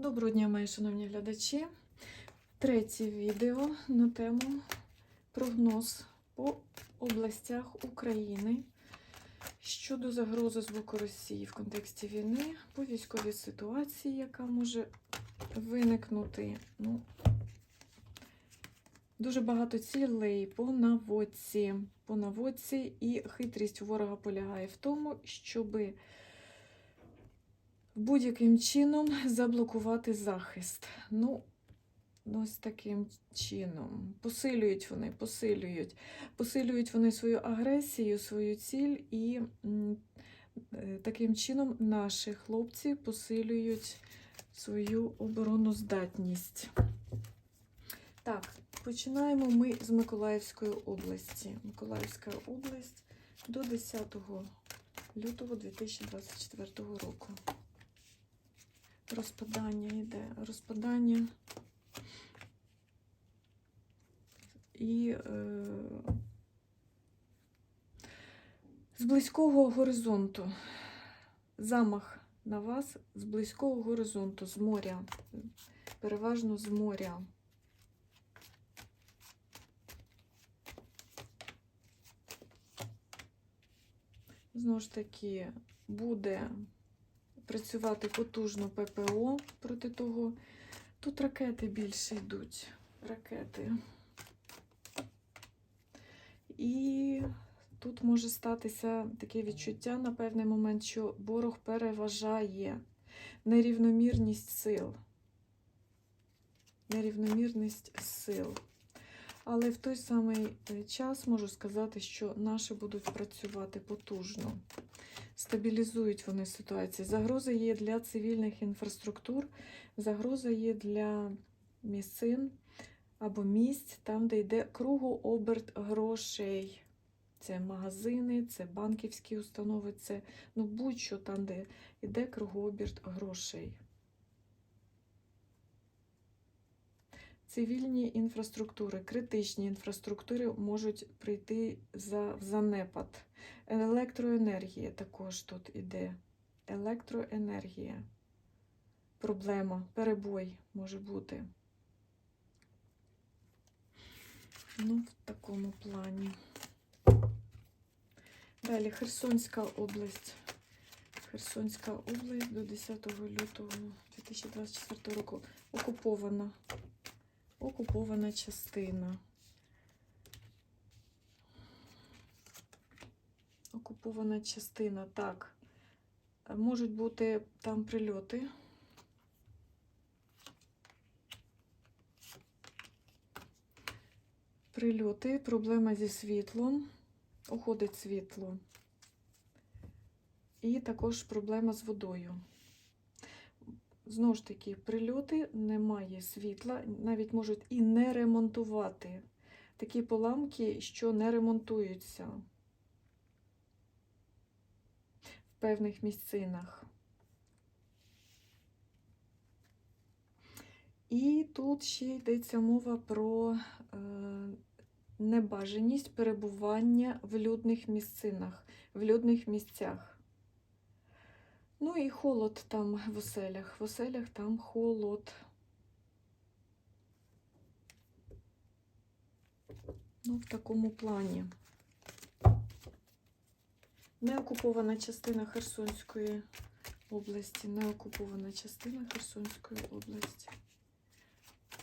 Доброго дня, мої шановні глядачі. Третє відео на тему прогноз по областях України щодо загрози з боку Росії в контексті війни, по військовій ситуації, яка може виникнути. Ну, дуже багато цілей по наводці. По наводці і хитрість ворога полягає в тому, щоби будь-яким чином заблокувати захист. Ну, ось таким чином. Посилюють вони, посилюють. Посилюють вони свою агресію, свою ціль, і е, таким чином наші хлопці посилюють свою обороноздатність. Так, починаємо ми з Миколаївської області. Миколаївська область до 10 лютого 2024 року. Розпадання йде. Розпадання. І е, з близького горизонту. Замах на вас з близького горизонту, з моря. Переважно з моря. Знову ж таки, буде працювати потужно ППО проти того. Тут ракети більше йдуть. Ракети. І тут може статися таке відчуття на певний момент, що ворог переважає нерівномірність сил. Нерівномірність сил. Але в той самий е, час можу сказати, що наші будуть працювати потужно. Стабілізують вони ситуацію. Загроза є для цивільних інфраструктур, загроза є для місцин або місць, там, де йде кругооберт грошей. Це магазини, це банківські установи, це ну, будь-що там, де йде кругооберт грошей. Цивільні інфраструктури, критичні інфраструктури можуть прийти за, в занепад. Електроенергія також тут іде. Електроенергія. Проблема, перебой може бути. Ну, в такому плані. Далі Херсонська область. Херсонська область до 10 лютого 2024 року окупована. Окупована частина. Окупована частина. Так. Можуть бути там прильоти. Прильоти, проблема зі світлом, уходить світло. І також проблема з водою. Знову ж таки, прильоти, немає світла, навіть можуть і не ремонтувати. Такі поламки, що не ремонтуються в певних місцинах. І тут ще йдеться мова про е, небажаність перебування в людних місцинах, в людних місцях. Ну і холод там в оселях. В оселях там холод. Ну, в такому плані. Неокупована частина Херсонської області. Неокупована частина Херсонської області.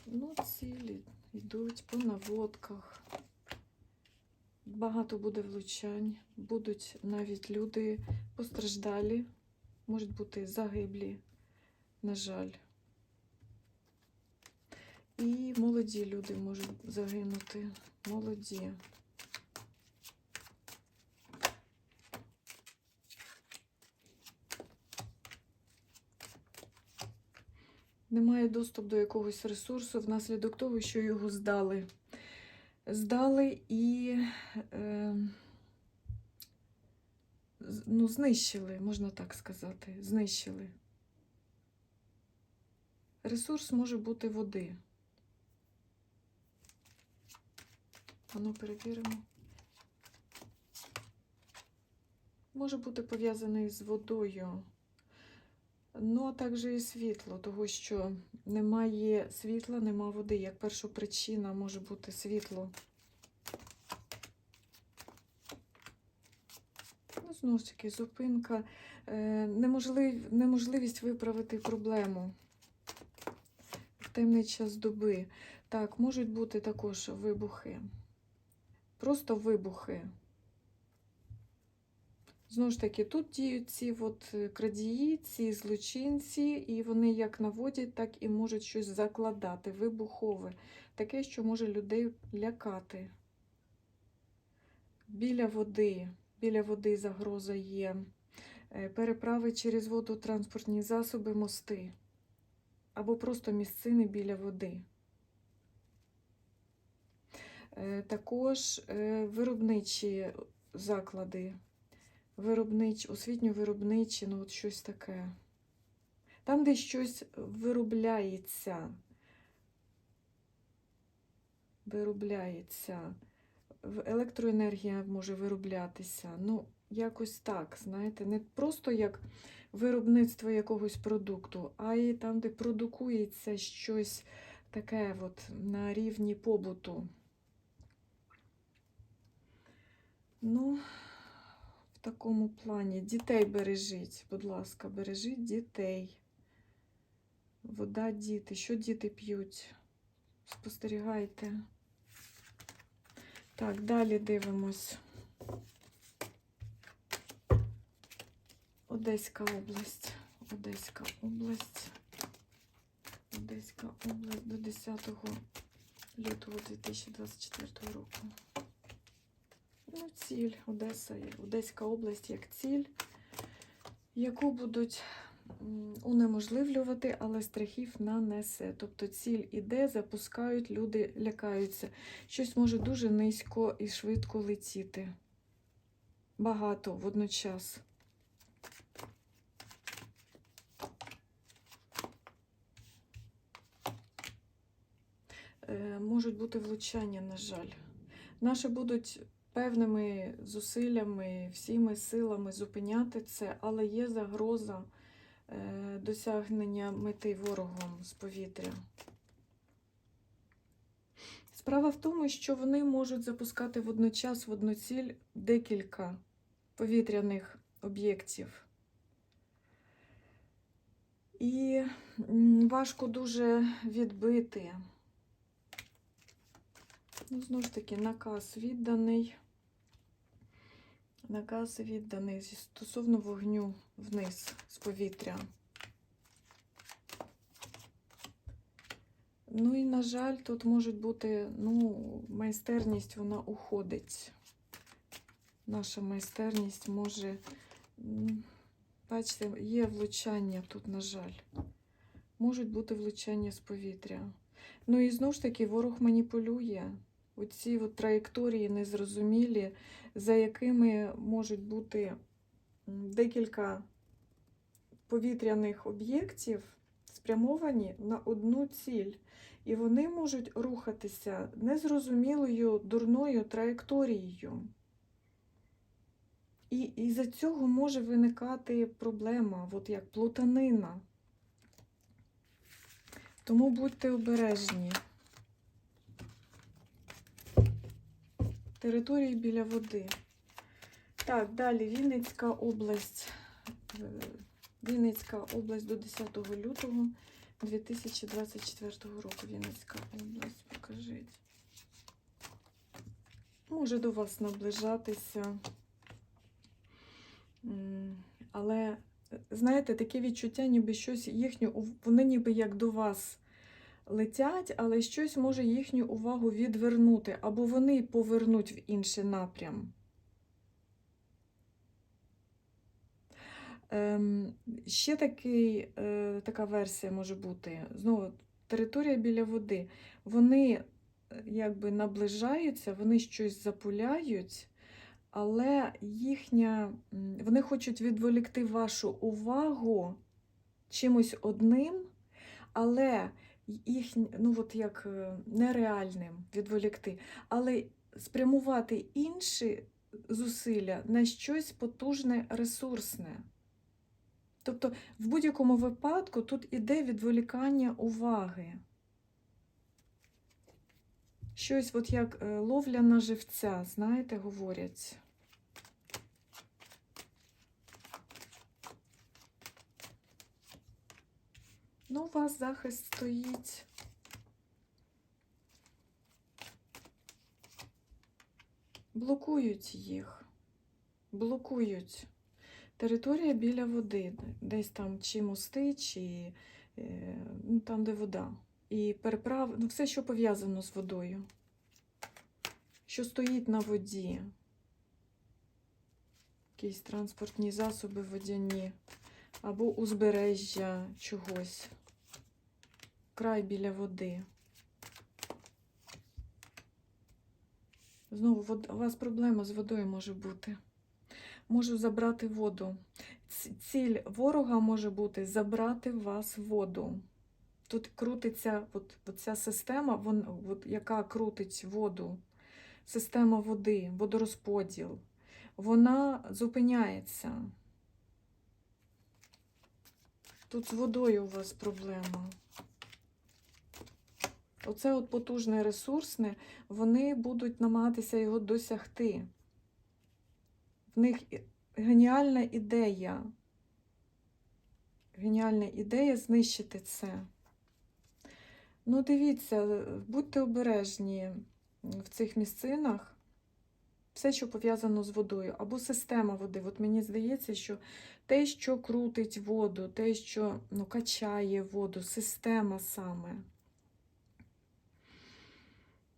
Ну, цілі йдуть по наводках. Багато буде влучань, будуть навіть люди постраждалі, можуть бути загиблі, на жаль. І молоді люди можуть загинути. Молоді. Немає доступу до якогось ресурсу внаслідок того, що його здали. Здали і е, ну, знищили, можна так сказати. Знищили. Ресурс може бути води. Ану, перевіримо. Може бути пов'язаний з водою. Ну, а також і світло, того що немає світла, нема води. Як перша причина може бути світло. Ну, таки, зупинка, е, неможлив, неможливість виправити проблему в темний час доби. Так, можуть бути також вибухи. Просто вибухи. Знову ж таки, тут діють ці от е, крадії, ці злочинці, і вони як наводять, так і можуть щось закладати, вибухове, таке, що може людей лякати. Біля води, біля води загроза є. Е, Переправи через воду, транспортні засоби, мости. Або просто місцини біля води. Е, Також е, виробничі заклади виробнич, освітньо-виробничі, ну от щось таке. Там, де щось виробляється. Виробляється. Електроенергія може вироблятися. Ну, якось так, знаєте, не просто як виробництво якогось продукту, а й там, де продукується щось таке от на рівні побуту. Ну, в такому плані. Дітей бережіть, будь ласка, бережіть дітей. Вода, діти. Що діти п'ють? Спостерігайте. Так, далі дивимось. Одеська область. Одеська область. Одеська область до 10 лютого 2024 року. Ну, ціль Одеса, Одеська область як ціль, яку будуть унеможливлювати, але страхів нанесе. Тобто ціль іде, запускають, люди лякаються. Щось може дуже низько і швидко летіти. Багато водночас. Е, Можуть бути влучання, на жаль. Наші будуть певними зусиллями, всіми силами зупиняти це, але є загроза досягнення мети ворогом з повітря. Справа в тому, що вони можуть запускати водночас в одну ціль декілька повітряних об'єктів. І важко дуже відбити. Ну, знову ж таки, наказ відданий. Наказ відданий стосовно вогню вниз з повітря. Ну і, на жаль, тут може бути, ну, майстерність, вона уходить. Наша майстерність може, бачите, є влучання тут, на жаль. Можуть бути влучання з повітря. Ну і знову ж таки, ворог маніпулює. Оці от траєкторії незрозумілі, за якими можуть бути декілька повітряних об'єктів спрямовані на одну ціль. І вони можуть рухатися незрозумілою дурною траєкторією. І із-за цього може виникати проблема, от як плутанина. Тому будьте обережні. Території біля води. Так, далі Вінницька область. Е, Вінницька область до 10 лютого 2024 року. Вінницька область, покажіть. Може до вас наближатися. Але, знаєте, таке відчуття, ніби щось їхню, вони ніби як до вас летять, але щось може їхню увагу відвернути, або вони повернуть в інший напрям. Ем, ще такий, е, така версія може бути. Знову, територія біля води. Вони е, якби наближаються, вони щось запуляють, але їхня, вони хочуть відволікти вашу увагу чимось одним, але їхнь, ну от як е, нереальним відволікти, але спрямувати інші зусилля на щось потужне, ресурсне. Тобто, в будь-якому випадку тут іде відволікання уваги. Щось, от як е, ловля на живця, знаєте, говорять. Ну, у вас захист стоїть. Блокують їх. Блокують. Територія біля води, десь там чи мости, чи е, ну, там, де вода. І переправ, ну, все, що пов'язано з водою. Що стоїть на воді. Якісь транспортні засоби водяні. Або узбережжя чогось. Край біля води. Знову вод- у вас проблема з водою може бути. Можу забрати воду. Ціль ворога може бути забрати в вас воду. Тут крутиться от, от ця система, вон, от, яка крутить воду, система води, водорозподіл. Вона зупиняється. Тут з водою у вас проблема. Оце от потужне ресурсне, вони будуть намагатися його досягти. В них геніальна ідея. Геніальна ідея знищити це. Ну, дивіться, будьте обережні в цих місцинах. Все, що пов'язано з водою, або система води. От мені здається, що те, що крутить воду, те, що ну, качає воду, система саме.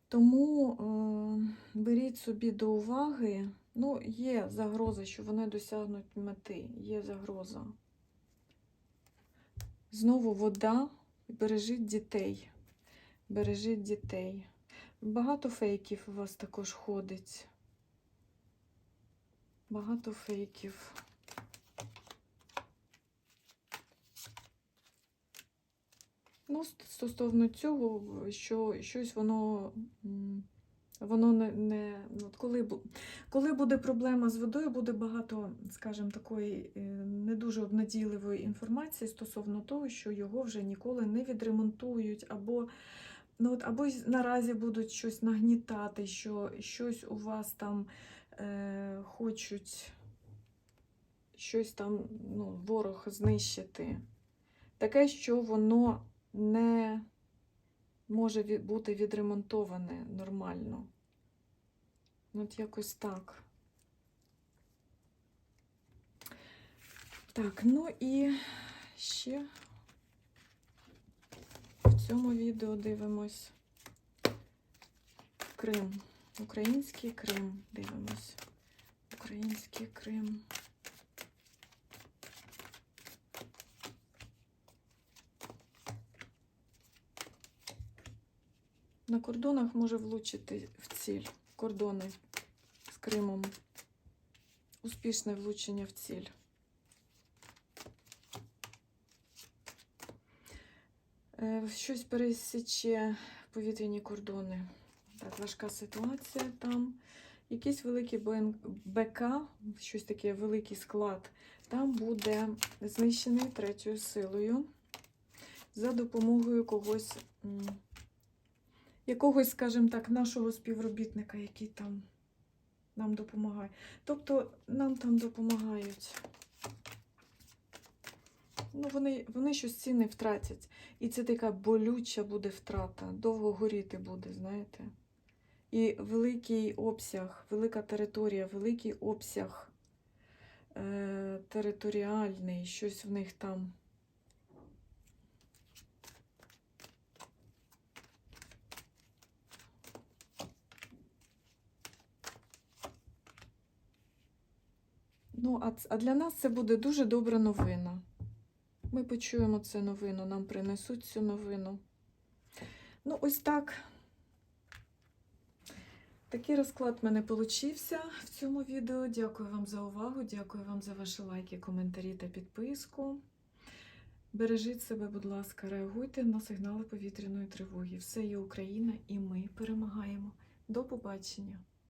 Тому е, беріть собі до уваги, ну, є загроза, що вони досягнуть мети, є загроза. Знову вода, бережіть дітей. Бережіть дітей. Багато фейків у вас також ходить. Багато фейків. Ну, стосовно цього, що щось воно, воно не, не ну, от коли, коли буде проблема з водою, буде багато, скажімо, такої е, не дуже обнадійливої інформації стосовно того, що його вже ніколи не відремонтують, або, ну, от, або наразі будуть щось нагнітати, що щось у вас там е, хочуть щось там ну, ворог знищити. Таке, що воно не може бути відремонтоване нормально. От якось так. Так, ну і ще в цьому відео дивимось Крим. Український Крим. Дивимось. Український Крим. На кордонах може влучити в ціль. Кордони з Кримом. Успішне влучення в ціль. Е, Щось пересіче повітряні кордони. Важка ситуація там. Якийсь великий БК, щось таке великий склад, там буде знищений третьою силою за допомогою когось, якогось, скажімо так, нашого співробітника, який там нам допомагає. Тобто нам там допомагають. Ну, вони, вони щось цінне втратять. І це така болюча буде втрата, довго горіти буде, знаєте. І великий обсяг, велика територія, великий обсяг е, територіальний, щось в них там. Ну, а, а для нас це буде дуже добра новина. Ми почуємо цю новину, нам принесуть цю новину. Ну, ось так. Такий розклад в мене получився в цьому відео. Дякую вам за увагу, дякую вам за ваші лайки, коментарі та підписку. Бережіть себе, будь ласка, реагуйте на сигнали повітряної тривоги. Все є Україна і ми перемагаємо. До побачення!